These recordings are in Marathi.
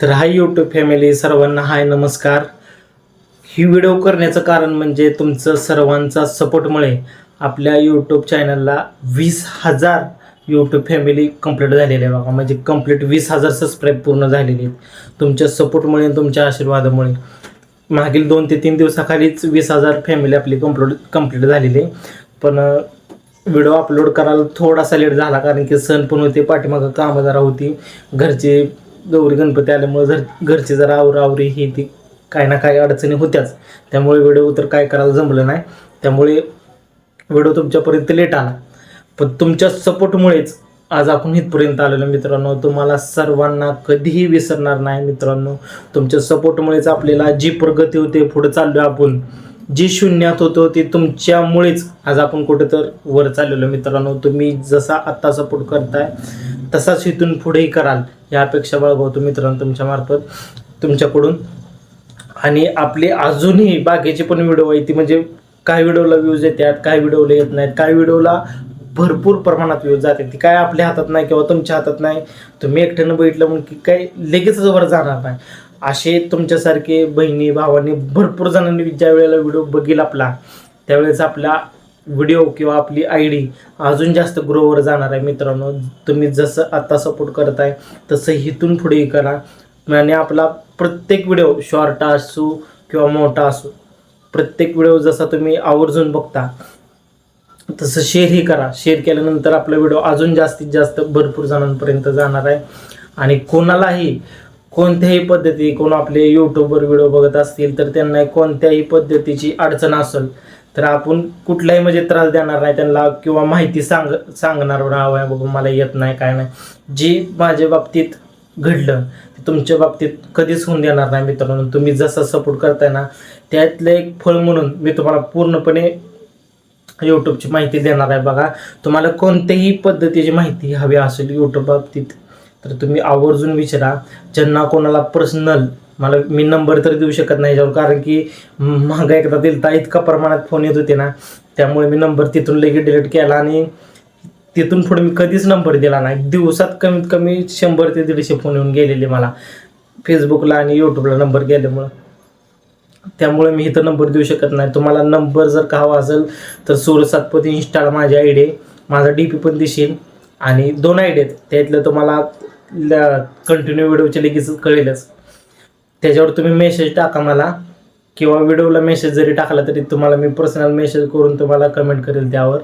तर हाय यूट्यूब फॅमिली सर्वांना हाय नमस्कार. ही व्हिडिओ करण्याचं कारण म्हणजे तुमचं सर्वांचा सपोर्टमुळे आपल्या यूट्यूब चॅनलला वीस हजार यूट्यूब फॅमिली कंप्लीट झालेली आहे बघा. म्हणजे कंप्लीट वीस हजार सबस्क्राईब पूर्ण झालेली आहेत. तुमच्या सपोर्टमुळे तुमच्या आशीर्वादामुळे. मागील दोन ते तीन दिवसाखालीच वीस हजार फॅमिली आपली कंप्लीट कंप्लीट झालेली आहे. पण व्हिडिओ अपलोड करायला थोडासा लेट झाला कारण की सण पण होते पाठीमागं कामं जरा होती. घरचे गौरी गणपती आल्यामुळे जर घरची जरा आवरावरी ही ती काही ना काही अडचणी होत्याच. त्यामुळे व्हिडिओ तर काय करायला जमलं नाही. त्यामुळे व्हिडिओ तुमच्यापर्यंत लेट आला. पण तुमच्या सपोर्टमुळेच आज आपण इथपर्यंत आलेलो मित्रांनो. तुम्हाला सर्वांना कधीही विसरणार नाही मित्रांनो. तुमच्या सपोर्टमुळेच आपल्याला जी प्रगती होते पुढे चाललो आपण. जी शून्यात होतो ते तुमच्यामुळेच आज आपण कुठं तर वर चाललेलो मित्रांनो तुम्ही जसा आत्ता सपोर्ट करताय तसाच इथून पुढेही कराल. या अपेक्षा बाळगवतो मित्रांनो तुमच्यामार्फत तुमच्याकडून. आणि आपले अजूनही बाकीचे पण व्हिडिओ आहेत ती म्हणजे काही व्हिडिओला व्ह्यूज येतात काही व्हिडिओला येत नाहीत. काही व्हिडिओला भरपूर प्रमाणात व्ह्यूज जाते. ती काय आपल्या हातात नाही किंवा तुमच्या हातात नाही. तुम्ही एकट्यानं बघितलं म्हणून की काय लगेचच वर जाणार नाही. असे तुमच्यासारखे बहिणी भावांनी भरपूर जणांनी ज्या वेळेला व्हिडिओ बघील आपला त्यावेळेस आपला व्हिडिओ किंवा आपली आय डी अजून जास्त ग्रोवर जाणार आहे. मित्रांनो तुम्ही जसं आत्ता सपोर्ट करताय तसं इथून पुढेही करा. आणि आपला प्रत्येक व्हिडिओ शॉर्ट असो किंवा मोठा असो प्रत्येक व्हिडिओ जसा तुम्ही आवर्जून बघता तसं शेअरही करा. शेअर केल्यानंतर आपला व्हिडिओ अजून जास्तीत जास्त भरपूर जणांपर्यंत जाणार आहे. आणि कोणालाही कोणत्याही पद्धती कोण आपले यूट्यूबवर व्हिडिओ बघत असतील तर त्यांना कोणत्याही पद्धतीची अडचण असेल तर आपण कुठलाही म्हणजे त्रास देणार नाही. त्यांना किंवा माहिती सांग सांगणार नाव आहे बाबा मला येत नाही काय नाही. जे माझ्या बाबतीत घडलं ते तुमच्या बाबतीत कधीच होऊन देणार नाही मित्रांनो. तुम्ही जसा सपोर्ट करताय ना त्यातलं एक फळ म्हणून मी तुम्हाला पूर्णपणे यूट्यूबची माहिती देणार आहे बघा. तुम्हाला कोणत्याही पद्धतीची माहिती हवी असेल यूट्यूब बाबतीत तर तुम्ही आवर्जून विचारा. ज्यांना कोणाला पर्सनल मला मी नंबर तर देऊ शकत नाही याच्यावर कारण की महागा एकदा दिलता इतका प्रमाणात फोन येत होते ना. त्यामुळे मी नंबर तिथून लगेच डिलीट केला आणि तिथून पुढे मी कधीच नंबर दिला नाही. दिवसात कमीत कमी शंभर ते दीडशे फोन येऊन गेलेले मला. फेसबुकला आणि यूट्यूबला नंबर गेल्यामुळं. त्यामुळे मी इथं नंबर देऊ शकत नाही. तुम्हाला नंबर जर का हवा असेल तर सूर्य सातपती इंस्टाला माझी आय डी माझा डी पी पण दिसेल. आणि दोन आय डी आहेत. त्यातलं तुम्हाला कंटिन्यू व्हिडिओचे लगेच कळेलच. त्याच्यावर तुम्ही मेसेज टाका मला. किंवा व्हिडिओला मेसेज जरी टाकला तरी तुम्हाला मी पर्सनल मेसेज करून तुम्हाला कमेंट करेल त्यावर.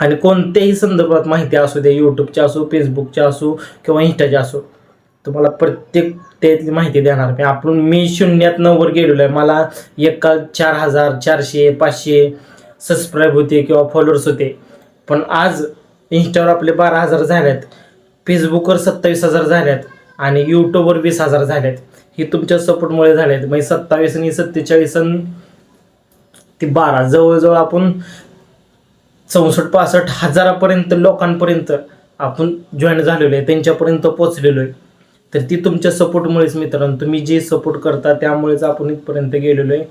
आणि कोणत्याही संदर्भात माहिती असू दे यूट्यूबच्या असो फेसबुकच्या असो किंवा इंस्टाच्या असो तुम्हाला प्रत्येक त्यातली माहिती देणार. मी आपण मी शून्यात नऊवर गेलेलो आहे. मला एका चार हजार चारशे पाचशे सबस्क्राईब होते किंवा फॉलोअर्स होते. पण आज इंस्टावर आपले बारा हजार झाल्यात फेसबुकवर सत्तावीस हजार झाल्यात आणि यूट्यूबवर वीस हजार झाल्यात हे तुमच्या सपोर्टमुळे झालेत. म्हणजे सत्तावीस आणि सत्तेचाळीस आणि ते बारा जवळजवळ आपण चौसष्ट पासष्ट हजारापर्यंत लोकांपर्यंत आपण जॉईन झालेलो आहे. त्यांच्यापर्यंत पोचलेलो आहे. तर ती तुमच्या सपोर्टमुळेच मित्रांनो तुम्ही जे सपोर्ट करता त्यामुळेच आपण इथपर्यंत गेलेलो आहे.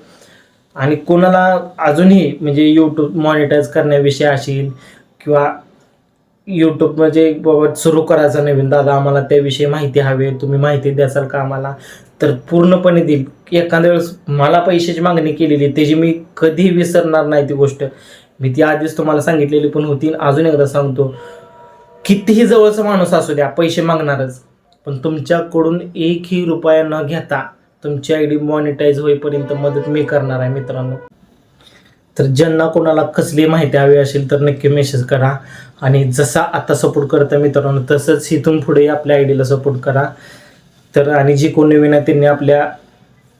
आणि कोणाला अजूनही म्हणजे यूट्यूब मॉनिटाईज करण्याविषयी असेल किंवा यूट्यूब म्हणजे बाबा सुरू करायचं नवीन दादा आम्हाला त्याविषयी माहिती हवी आहे तुम्ही माहिती द्याल का आम्हाला? तर पूर्णपणे देईल. एखाद्या वेळेस मला पैशाची मागणी केलेली त्याची मी कधीही विसरणार नाही ती गोष्ट. मी ती आधीच तुम्हाला सांगितलेली पण होती अजून एकदा सांगतो. कितीही जवळचा माणूस असू द्या पैसे मागणारच. पण तुमच्याकडून एकही रुपया न घेता तुमची आय डी मॉनिटाईज होईपर्यंत मदत मी करणार आहे मित्रांनो. तर ज्यांना कोणाला कसली माहिती हवी असेल तर नक्की मेसेज करा. आणि जसा आता सपोर्ट करता मित्रांनो तसंच इथून पुढे आपल्या आय डीला सपोर्ट करा. तर आणि जी कोण नवीन आहे त्यांनी आपल्या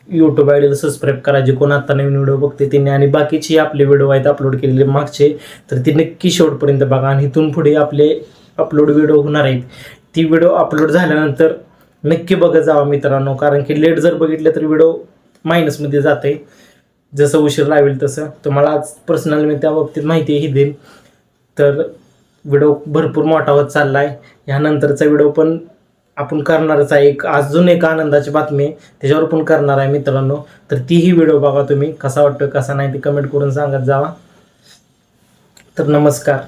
यूट्यूब आय डीला सबस्क्राईब करा. जे कोण आता नवीन व्हिडिओ बघते त्यांनी आणि बाकीचे आपले व्हिडिओ आहेत अपलोड केलेले मागचे तर ते नक्की शेवटपर्यंत बघा. आणि इथून पुढे आपले अपलोड व्हिडिओ होणार आहेत. ती व्हिडिओ अपलोड झाल्यानंतर नक्की बघत जावा मित्रांनो. कारण की लेट जर बघितलं तर व्हिडिओ मायनसमध्ये जाते जसं उशीर लावेल तसं. तुम्हाला आज पर्सनल मी त्या बाबतीत माहितीही देईन. तर व्हिडिओ भरपूर मोठा होत चालला आहे ह्यानंतरचा व्हिडिओ पण आपण करणारच आहे. एक अजून एक आनंदाची बातमी आहे. त्याच्यावर पण करणार आहे मित्रांनो. तर तीही व्हिडिओ बघा तुम्ही. कसा वाटतो कसा नाही ते कमेंट करून सांगत जावा. तर नमस्कार.